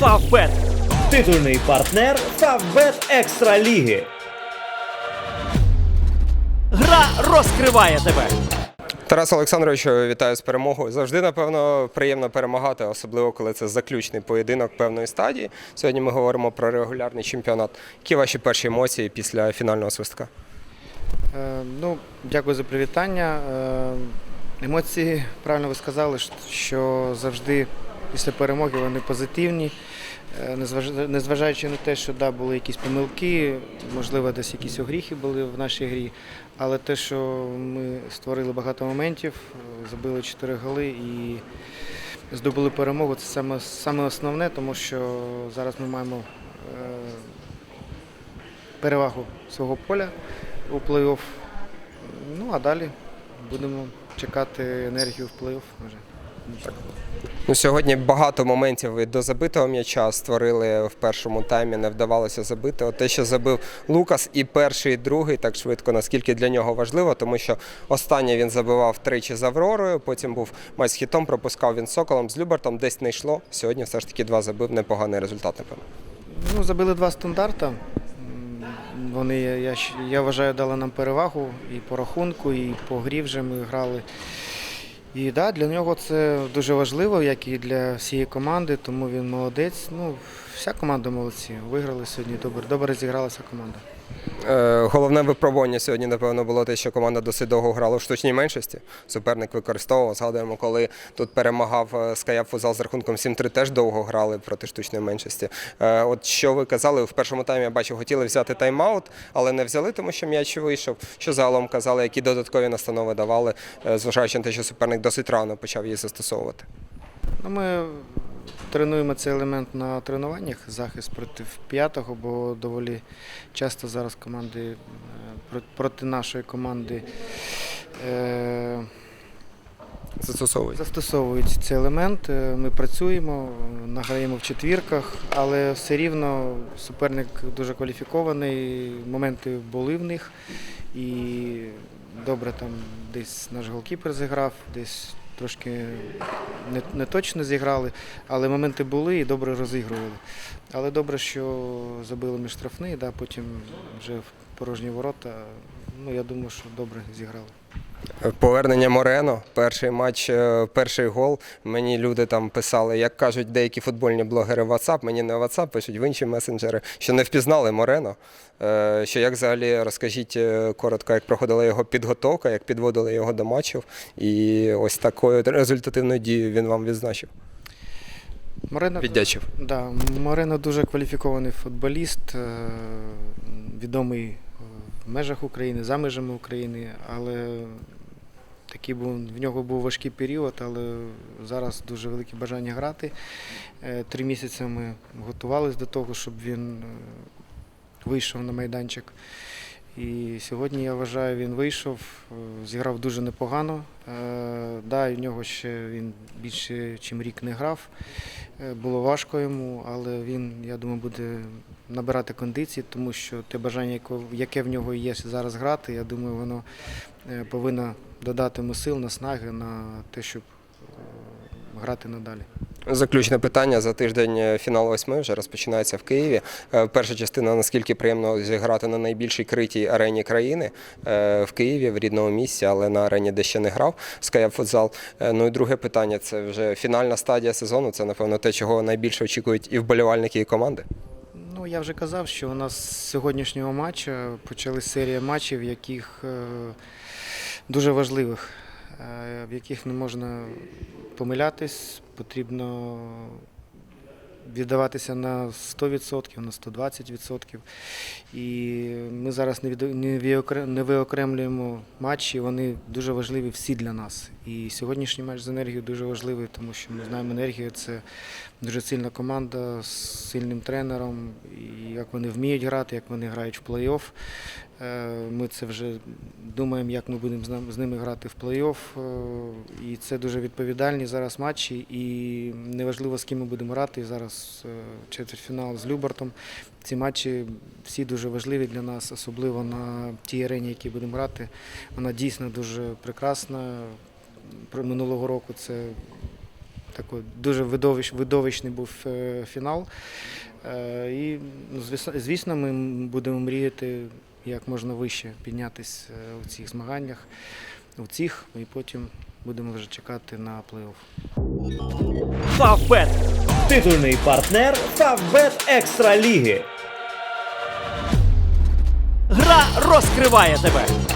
Фавбет. Титульний партнер Фавбет Екстра Ліги. Гра розкриває тебе. Тарас Олександрович, вітаю з перемогою. Завжди, напевно, приємно перемагати, особливо коли це заключний поєдинок певної стадії. Сьогодні ми говоримо про регулярний чемпіонат. Які ваші перші емоції після фінального свистка? Е, Ну, дякую за привітання. Е, Емоції, правильно ви сказали, що- що завжди після перемоги вони позитивні. Е, Незважаючи на те, що да, були якісь помилки, можливо, десь якісь огріхи були в нашій грі, але те, що ми створили багато моментів, забили 4 голи і здобули перемогу, це саме, саме основне, тому що зараз ми маємо е, перевагу свого поля у плей-офф. Ну а далі будемо чекати енергію в плей-офф. Ну, сьогодні багато моментів ви до забитого м'яча створили в першому таймі, не вдавалося забити. От те, що забив Лукас, і перший, і другий так швидко, наскільки для нього важливо, тому що останнє він забивав тричі з Авророю, потім був матч хітом, пропускав він Соколом, з Любертом, десь не йшло. Сьогодні все ж таки два забив, непоганий результат, напевно. Ну, забили два стандарти. Вони, я, я вважаю, дали нам перевагу і по рахунку, і по грі вже ми грали. І да, для нього це дуже важливо, як і для всієї команди, тому він молодець. Ну, вся команда молодці. Виграли сьогодні добре. Добре зігралася команда. Е, Головне випробування сьогодні, напевно, було те, що команда досить довго грала в штучній меншості. Суперник використовував. Згадуємо, коли тут перемагав е, Скаяп футзал з рахунком 7-3, теж довго грали проти штучної меншості. Е, От що ви казали, в першому таймі я бачив, хотіли взяти тайм-аут, але не взяли, тому що м'яч вийшов. Що загалом казали, які додаткові настанови давали, е, зважаючи на те, що суперник досить рано почав її застосовувати. Ну, ми тренуємо цей елемент на тренуваннях, захист проти п'ятого, бо доволі часто зараз команди е, проти нашої команди е, Застосовують. застосовують цей елемент. Е, Ми працюємо, награємо в четвірках, але все рівно суперник дуже кваліфікований, моменти були в них. І добре там десь наш голкіпер зіграв, десь трошки не, не точно зіграли, але моменти були і добре розігрували. Але добре, що забили між штрафний, да, потім вже в порожні ворота. Ну, я думаю, що добре зіграли. Повернення Морено, перший матч, е, перший гол. Мені люди там писали, як кажуть деякі футбольні блогери в WhatsApp, мені не в WhatsApp, пишуть в інші месенджери, що не впізнали Морено. Е, Що як взагалі розкажіть е, коротко, як проходила його підготовка, як підводили його до матчів, і ось такою результативною дією він вам відзначив. Марина, Віддячив. Да, Марина дуже кваліфікований футболіст, відомий в межах України, за межами України, але такий був, в нього був важкий період, але зараз дуже велике бажання грати. Е, Три місяці ми готувалися до того, щоб він е, вийшов на майданчик. І сьогодні, я вважаю, він вийшов, е, зіграв дуже непогано. Да, в нього ще він більше, ніж рік не грав. Е, Було важко йому, але він, я думаю, буде набирати кондиції, тому що те бажання, яке в нього є зараз грати, я думаю, воно е, повинно додати йому сил, наснаги на те, щоб е, грати надалі. Заключне питання за тиждень е, фінал восьми вже розпочинається в Києві. Е, Перша частина наскільки приємно зіграти на найбільшій критій арені країни е, в Києві, в рідному місці, але на арені, де ще не грав Скаяп футзал. Ну і друге питання це вже фінальна стадія сезону. Це напевно те, чого найбільше очікують і вболівальники, і команди. Ну, я вже казав, що у нас з сьогоднішнього матчу почали серія матчів, яких дуже важливих, в яких не можна помилятись, потрібно віддаватися на 100%, на 120%. І ми зараз не виокремлюємо матчі, вони дуже важливі всі для нас. І сьогоднішній матч з енергією дуже важливий, тому що ми знаємо, енергія це дуже сильна команда з сильним тренером, і як вони вміють грати, як вони грають в плей-офф. Е, Ми це вже думаємо, як ми будемо з ними грати в плей-офф. Е, І це дуже відповідальні зараз матчі. І неважливо, з ким ми будемо грати. Зараз е, четвертьфінал з Любертом. Ці матчі всі дуже важливі для нас, особливо на тій арені, які будемо грати. Вона дійсно дуже прекрасна. Минулого року це такий дуже видовищ, видовищний був е, фінал. Е, І, ну, звісно, ми будемо мріяти як можна вище піднятися у цих змаганнях, у цих, і потім будемо вже чекати на плей-офф. Фавбет. Титульний партнер Фавбет Екстра Ліги. Гра розкриває тебе.